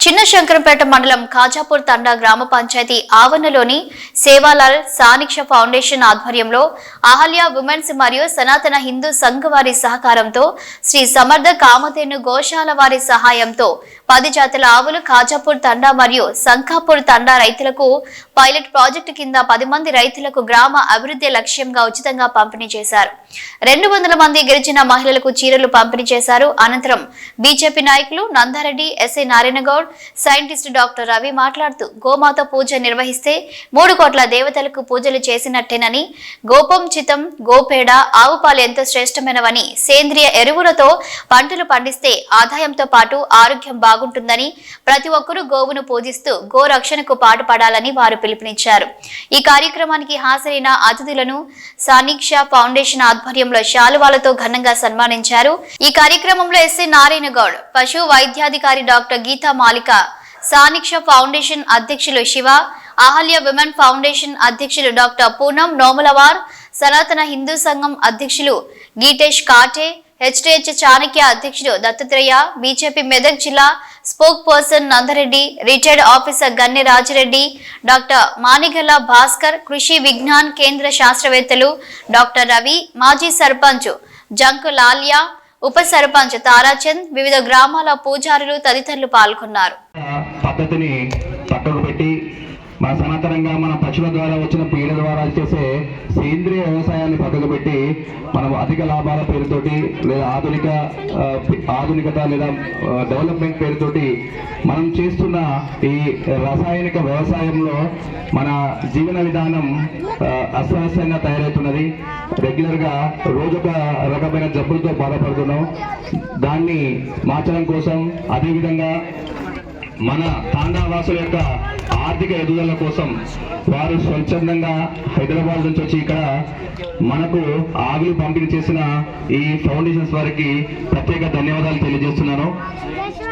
చిన్న శంకరంపేట మండలం ఖాజాపూర్ తండా గ్రామ పంచాయతీ ఆవరణలోని సేవాలాల్ సానిక్ష ఫౌండేషన్ ఆధ్వర్యంలో అహల్య ఉమెన్స్ మరియు సనాతన హిందూ సంఘ్ వారి సహకారంతో శ్రీ సమర్థ కామధేను గోశాల వారి సహాయంతో పది జాతుల ఆవులు ఖాజాపూర్ తండా మరియు సంఖాపూర్ తండా రైతులకు పైలట్ ప్రాజెక్టు కింద పది మంది రైతులకు గ్రామ అభివృద్ధి లక్ష్యంగా ఉచితంగా పంపిణీ చేశారు. రెండు వందల మంది గిరిజన మహిళలకు చీరలు పంపిణీ చేశారు. అనంతరం బీజేపీ నాయకులు Nandareddy SI Narayanagoud scientist doctor Ravi మాట్లాడుతూ గోమాత పూజ నిర్వహిస్తే మూడు కోట్ల దేవతలకు పూజలు చేసినట్టేనని గోపం చితం గోపేడ ఆవు పాలు ఎంతో శ్రేష్టమైనవని సేంద్రియ ఎరువులతో పంటలు పండిస్తే ఆదాయంతో పాటు ఆరోగ్యం బాగు బాగుంటుందని ప్రతి ఒక్కరూ గోవును పూజిస్తూ గో రక్షణకు పాటుపడాలని వారు పిలుపునిచ్చారు. ఈ కార్యక్రమానికి హాజరైన అతిథులను సానిక్ష ఫౌండేషన్ ఆధ్వర్యంలో శాలువాలతో ఘనంగా సన్మానించారు. ఈ కార్యక్రమంలో ఎస్సీ నారాయణ గౌడ్ పశు వైద్యాధికారి డాక్టర్ గీతా మాలిక సానిక్ష ఫౌండేషన్ అధ్యక్షులు శివ అహల్య విమెన్ ఫౌండేషన్ అధ్యక్షులు డాక్టర్ పూనం నోములవార్ సనాతన హిందూ సంఘం అధ్యక్షులు గీటేష్ కాటే హెచ్డిహెచ్ చాణక్య అధ్యక్షుడు దత్తాత్రేయ బీజేపీ మెదక్ జిల్లా spokesperson Nandareddy retired officer Ganne Rajireddy doctor Manigala Bhaskar Krishi Vigyan Kendra శాస్త్రవేత్తలు డాక్టర్ రవి మాజీ సర్పంచ్ జంకు లాల్యా ఉప సర్పంచ్ తారాచంద్ వివిధ గ్రామాల పూజారులు తదితరులు పాల్గొన్నారు. పద్ధతిని సమాంతరంగా మన పశువుల ద్వారా వచ్చిన పీడ ద్వారా చేసే సేంద్రియ వ్యవసాయాన్ని పక్కకు పెట్టి మనం అధిక లాభాల పేరుతోటి లేదా ఆధునిక ఆధునికత లేదా డెవలప్మెంట్ పేరుతోటి మనం చేస్తున్న ఈ రసాయనిక వ్యవసాయంలో మన జీవన విధానం ఆ, తయారవుతున్నది. రెగ్యులర్గా రోజొక రకమైన జబ్బులతో బాధపడుతున్నాం. దాన్ని మార్చడం కోసం అదేవిధంగా మన తాండావాసుల యొక్క ఆర్థిక ఎదుగుదల కోసం వారు స్వచ్ఛందంగా హైదరాబాద్ నుంచి వచ్చి ఇక్కడ మనకు ఆవులు పంపిణీ చేసిన ఈ ఫౌండేషన్స్ వారికి ప్రత్యేక ధన్యవాదాలు తెలియజేస్తున్నాను.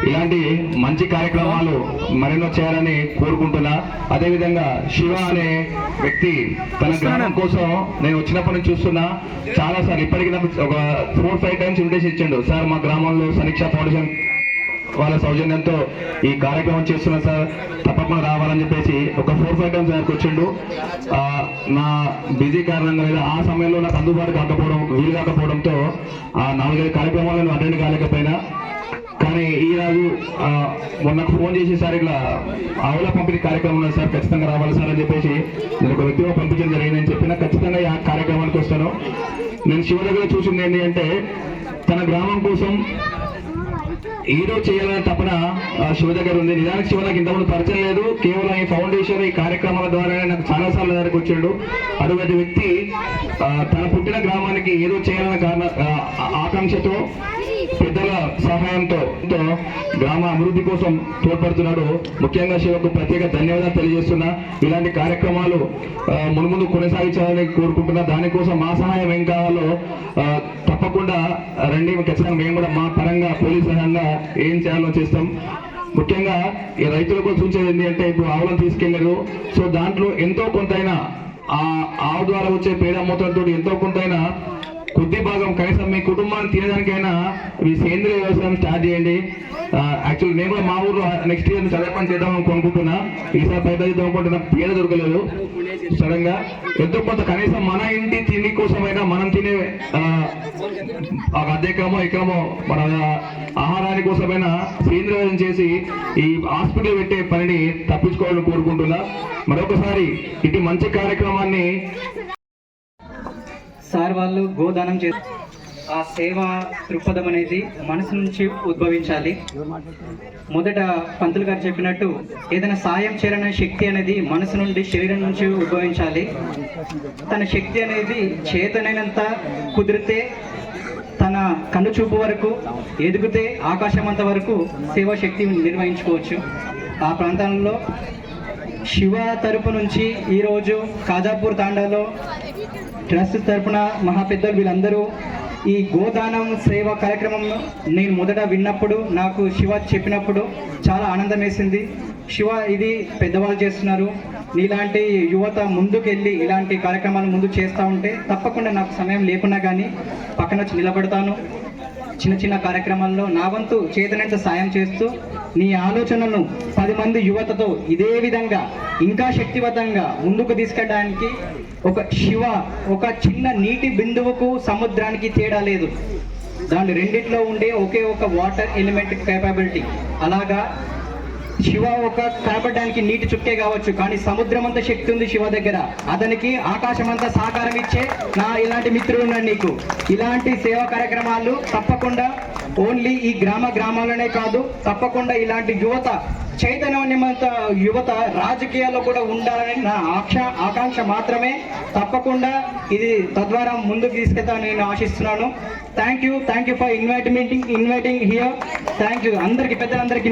ఇలాంటి మంచి కార్యక్రమాలు మరెన్నో చేయాలని కోరుకుంటున్నా. అదేవిధంగా శివ అనే వ్యక్తి తన గ్రామం కోసం నేను వచ్చినప్పటి నుంచి చూస్తున్నా. చాలా సార్ ఇప్పటికి నాకు ఒక ఫోర్ ఫైవ్ టైమ్స్ ఇన్విటేషన్ ఇచ్చాడు. సార్ మా గ్రామంలో సమీక్ష ఫౌండేషన్ వాళ్ళ సౌజన్యంతో ఈ కార్యక్రమం చేస్తున్నాం సార్. తప్పకుండా రావాలని చెప్పేసి ఒక ఫోర్ ఫైవ్ టైమ్స్ ఆయనకు వచ్చిండు. నా బిజీ కారణంగా లేదా ఆ సమయంలో నాకు అందుబాటు కాకపోవడం వీలు కాకపోవడంతో ఆ నాలుగైదు కార్యక్రమాలు నేను అటెండ్ కాలేకపోయినా. కానీ ఈరోజు మొన్నకు ఫోన్ చేసి సార్ ఇట్లా ఆవుల పంపిణీ కార్యక్రమం ఉన్నది సార్ ఖచ్చితంగా రావాలి సార్ అని చెప్పేసి నేను ఒక వ్యక్తిగా పంపించడం జరిగిందని చెప్పిన ఖచ్చితంగా ఈ కార్యక్రమానికి వస్తాను. నేను శివ దగ్గర చూసింది ఏంటి అంటే తన గ్రామం కోసం ఏదో చేయాలనే తపన శివ దగ్గర ఉంది. నిజానికి శివ నాకు ఇంతకుముందు పరిచయం లేదు. కేవలం ఈ ఫౌండేషన్ ఈ కార్యక్రమాల ద్వారానే నాకు చాలా సార్లు దగ్గరకు వచ్చాడు. అటువంటి వ్యక్తి తన పుట్టిన గ్రామానికి ఏదో చేయాలన్న కారణ ఆకాంక్షతో పెద్దల సహాయంతో తో గ్రామ అభివృద్ధి కోసం తోడ్పడుతున్నాడు. ముఖ్యంగా శివకు ప్రత్యేక ధన్యవాదాలు తెలియజేస్తున్నా. ఇలాంటి కార్యక్రమాలు మున్ముందు కొనసాగించాలని కోరుకుంటున్నా. దానికోసం మా సహాయం ఏం కావాలో తప్పకుండా రండి ఖచ్చితంగా మేము కూడా మా పరంగా పోలీస్ సహాయంగా ఏం చేయాలో చేస్తాం. ముఖ్యంగా ఈ రైతులకు కోసం ఏంటి అంటే ఇప్పుడు ఆవులను తీసుకెళ్ళారు. సో దాంట్లో ఎంతో కొంతైనా ఆ ఆవు ద్వారా వచ్చే పేద మూత్రంతో ఎంతో కొంతైనా కొద్ది భాగం కనీసం మీ కుటుంబాన్ని తినడానికైనా మీ సేంద్రియ వ్యవసాయం స్టార్ట్ చేయండి. యాక్చువల్ నేను కూడా మా ఊర్లో నెక్స్ట్ ఇయర్ చదివే పని చేద్దాం అనుకుంటున్నా. ఈసారి బయట చేద్దాం అనుకుంటున్నా పేద దొరకలేదు. సడన్గా ఎంతో కొంత కనీసం మన ఇంటి తిండి కోసమైనా మనం తినే ఆ, ఆ అద్దెకమో మన ఆహారాని కోసమైనా సేంద్రియం చేసి ఈ హాస్పిటల్ పెట్టే పనిని తప్పించుకోవాలని కోరుకుంటున్నా. మరొకసారి ఇటు మంచి కార్యక్రమాన్ని సార్ వాళ్ళు గోదానం చేస్తారు ఆ సేవ దృక్పథం అనేది మనసు నుంచి ఉద్భవించాలి. మొదట పంతులు గారు చెప్పినట్టు ఏదైనా సాయం చేయాలనే శక్తి అనేది మనసు నుండి శరీరం నుంచి ఉద్భవించాలి. తన శక్తి అనేది చేతనైనంత కుదిరితే తన కన్ను చూపు వరకు ఎదిగితే ఆకాశమంత వరకు సేవా శక్తి నిర్వహించుకోవచ్చు. ఆ ప్రాంతంలో శివ తరపు నుంచి ఈరోజు కాజాపూర్ తాండాలో ట్రస్ట్ తరపున మహాపెద్దలు వీళ్ళందరూ ఈ గోదానం సేవ కార్యక్రమంలో నేను మొదట విన్నప్పుడు నాకు శివ చెప్పినప్పుడు చాలా ఆనందం వేసింది శివ ఇది పెద్దవాళ్ళు చేస్తున్నారు. నీలాంటి యువత ముందుకెళ్ళి ఇలాంటి కార్యక్రమాలు ముందు చేస్తూ ఉంటే తప్పకుండా నాకు సమయం లేకున్నా కానీ పక్కన వచ్చి నిలబడతాను. చిన్న చిన్న కార్యక్రమాల్లో నా వంతు చేతనంత సాయం చేస్తూ నీ ఆలోచనను పది మంది యువతతో ఇదే విధంగా ఇంకా శక్తివంతంగా ముందుకు తీసుకెళ్ళడానికి ఒక శివ ఒక చిన్న నీటి బిందువుకు సముద్రానికి తేడా లేదు. దాని రెండిట్లో ఉండే ఒకే ఒక వాటర్ ఎలిమెంట్ కేపబిలిటీ అలాగా శివ ఒక కనపడడానికి నీటి చుక్కే కావచ్చు కానీ సముద్రం అంత శక్తి ఉంది శివ దగ్గర. అతనికి ఆకాశం అంతా సహకారం ఇచ్చే నా ఇలాంటి మిత్రులు ఉన్నారు నీకు. ఇలాంటి సేవా కార్యక్రమాలు తప్పకుండా ఓన్లీ ఈ గ్రామ గ్రామాలనే కాదు తప్పకుండా ఇలాంటి యువత చైతన్యవంత యువత రాజకీయాల్లో కూడా ఉండాలని నా ఆక్ష ఆకాంక్ష మాత్రమే. తప్పకుండా ఇది తద్వారా ముందుకు తీసుకెళ్తాను నేను ఆశిస్తున్నాను. Thank you thank you for invite meeting inviting here thank you అందరికీ పెద్దలందరికీ